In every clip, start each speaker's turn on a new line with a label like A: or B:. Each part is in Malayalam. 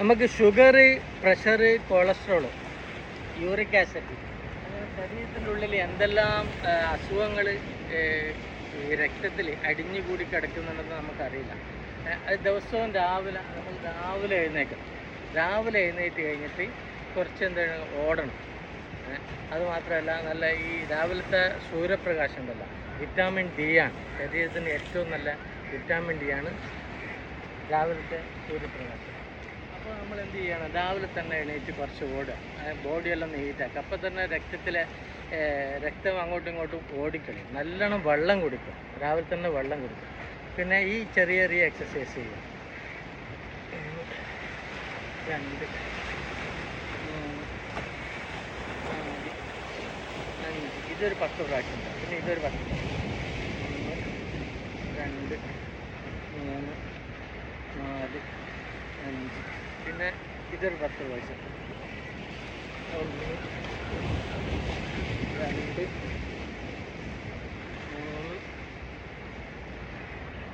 A: നമുക്ക് sugar pressure cholesterol uric acid ശരീരത്തിന്റെ ഉള്ളിൽ എന്തെല്ലാം അസുഖങ്ങൾ രക്തത്തിൽ അടിഞ്ഞുകൂടി കിടക്കുന്നുണ്ടെന്ന് നമുക്കറിയില്ല. അത് ദിവസവും രാവിലെ നമ്മൾ രാവിലെ എഴുന്നേക്കണം രാവിലെ എഴുന്നേറ്റ് കഴിഞ്ഞിട്ട് കുറച്ച് എന്താണ് ഓടണം. അതുമാത്രമല്ല അത് മാത്രമല്ല നല്ല ഈ രാവിലത്തെ സൂര്യപ്രകാശം ഉണ്ടല്ല വിറ്റാമിൻ ഡി ആണ്. ശരീരത്തിന് ഏറ്റവും നല്ല വിറ്റാമിൻ ഡി ആണ് രാവിലത്തെ സൂര്യപ്രകാശം. അപ്പോൾ നമ്മൾ എന്ത് ചെയ്യണം? രാവിലെ തന്നെ എണീറ്റ് കുറച്ച് ഓടുക. ബോഡിയെല്ലാം നീറ്റാക്കുക അപ്പോൾ തന്നെ രക്തത്തിലെ രക്തം അങ്ങോട്ടും ഇങ്ങോട്ടും ഓടിക്കളി നല്ലോണം വെള്ളം കുടിക്കും. രാവിലെ തന്നെ വെള്ളം കുടിക്കും. പിന്നെ ഈ ചെറിയ ചെറിയ എക്സസൈസ് ചെയ്യുക രണ്ട്. ഇതൊരു പത്ത് പ്രാവശ്യം പിന്നെ ഇതൊരു പത്ത് രണ്ട്. മൂന്ന്. നാല്. അഞ്ച്. ഒന്ന് രണ്ട് മൂന്ന്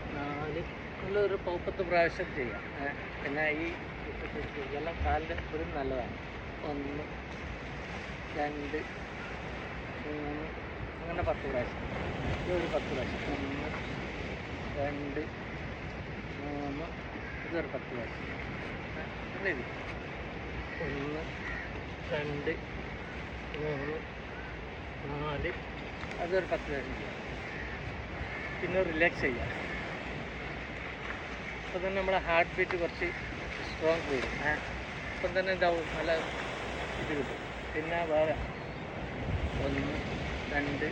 A: നാല്. നല്ലൊരു പൗപ്പത്ത് പ്രാവശ്യം ചെയ്യാം. പിന്നെ ഈ ഇതെല്ലാം കാലിന്റെ ഒരു നല്ലതാണ്. ഒന്ന് രണ്ട് മൂന്ന് അങ്ങനെ പത്ത് പ്രാവശ്യം. ഇതൊരു പത്ത് പ്രാവശ്യം. ഒന്ന് രണ്ട് മൂന്ന് ഇതൊരു പത്ത് പ്രാവശ്യം. പിന്നെ ഒന്ന് രണ്ട് മൂന്ന് നാല്. അതൊരു പത്ത് പേരും ചെയ്യാം പിന്നെ റിലാക്സ് ചെയ്യാം. അപ്പോൾ തന്നെ നമ്മുടെ ഹാർട്ട് ബീറ്റ് കുറച്ച് സ്ട്രോങ് വരും അപ്പം തന്നെ എന്താവും? നല്ല ഇത് കിട്ടും. പിന്നെ വേറെ ഒന്ന് രണ്ട്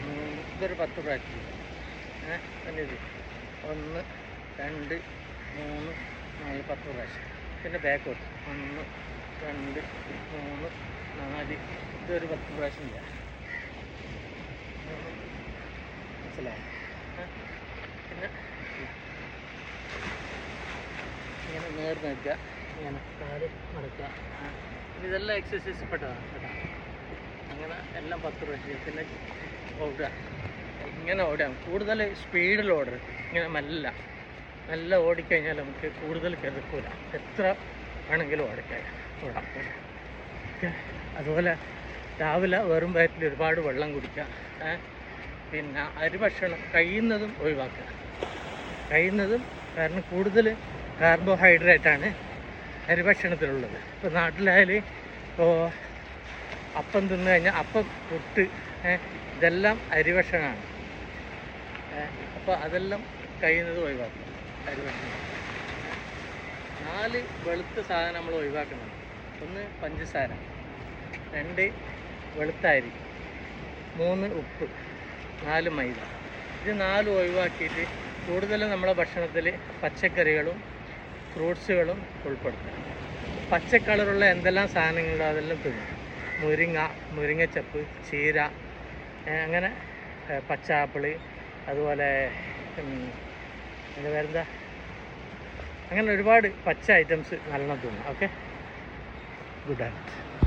A: മൂന്ന് ഇതൊരു പത്ത് പ്രാവശ്യം. ഏ അതിന്റെ ഇത്. ഒന്ന് രണ്ട് മൂന്ന് നാല് പത്ത് പ്രാവശ്യം. പിന്നെ ബാക്കോട്ട് ഒന്ന് രണ്ട് മൂന്ന് നാല്. ഇതൊരു പത്ത് പ്രാവശ്യം ഇല്ല. മനസ്സിലായോ? പിന്നെ? ഇങ്ങനെ നേർന്ന് നിൽക്കുക ഇങ്ങനെ കാൽ മടക്കുക ഇതെല്ലാം എക്സസൈസ് പെട്ടതാണ് കേട്ടോ അങ്ങനെ എല്ലാം പത്ത് പ്രാവശ്യം. പിന്നെ ഓടുക. ഇങ്ങനെ ഓടുക. കൂടുതൽ സ്പീഡിൽ ഓടരുത്. ഇങ്ങനെ മെല്ല. മെല്ല ഓടിക്കഴിഞ്ഞാൽ നമുക്ക് കൂടുതൽ കിടക്കൂല. എത്ര വേണമെങ്കിലും ഓടിക്കാൻ ഓടാം. അതുപോലെ രാവിലെ വെറും വയറ്റിൽ ഒരുപാട് വെള്ളം കുടിക്കുക പിന്നെ പിന്നെ അരിഭക്ഷണം കഴിയുന്നതും ഒഴിവാക്കുക. കഴിയുന്നതും കാരണം കൂടുതൽ കാർബോഹൈഡ്രേറ്റാണ് അരിഭക്ഷണത്തിലുള്ളത് ഇപ്പോൾ നാട്ടിലായാൽ ഇപ്പോൾ അപ്പം തിന്നു കഴിഞ്ഞാൽ അപ്പം പുട്ട് ഇതെല്ലാം ഇതെല്ലാം അരിഭക്ഷണമാണ് അപ്പോൾ അതെല്ലാം കഴിയുന്നത് ഒഴിവാക്കുക. നാല് വെളുത്ത സാധനം നമ്മൾ ഒഴിവാക്കുന്നുണ്ട്. ഒന്ന് പഞ്ചസാര രണ്ട് വെളുത്ത അരി മൂന്ന് ഉപ്പ് നാല് മൈദ. ഇത് നാലും ഒഴിവാക്കിയിട്ട് കൂടുതലും നമ്മുടെ ഭക്ഷണത്തിൽ പച്ചക്കറികളും ഫ്രൂട്ട്സുകളും ഉൾപ്പെടുത്തണം പച്ച കളറുള്ള എന്തെല്ലാം സാധനങ്ങളോ അതെല്ലാം തിന്നും മുരിങ്ങ മുരിങ്ങച്ചപ്പ് ചീര അങ്ങനെ ഏ, പച്ച ആപ്പിൾ അതുപോലെ ഉം, പേരെന്താ അങ്ങനെ ഒരുപാട് പച്ച ഐറ്റംസ് നല്ലോണം തിന്നും ഓക്കെ ഗുഡ് നൈറ്റ്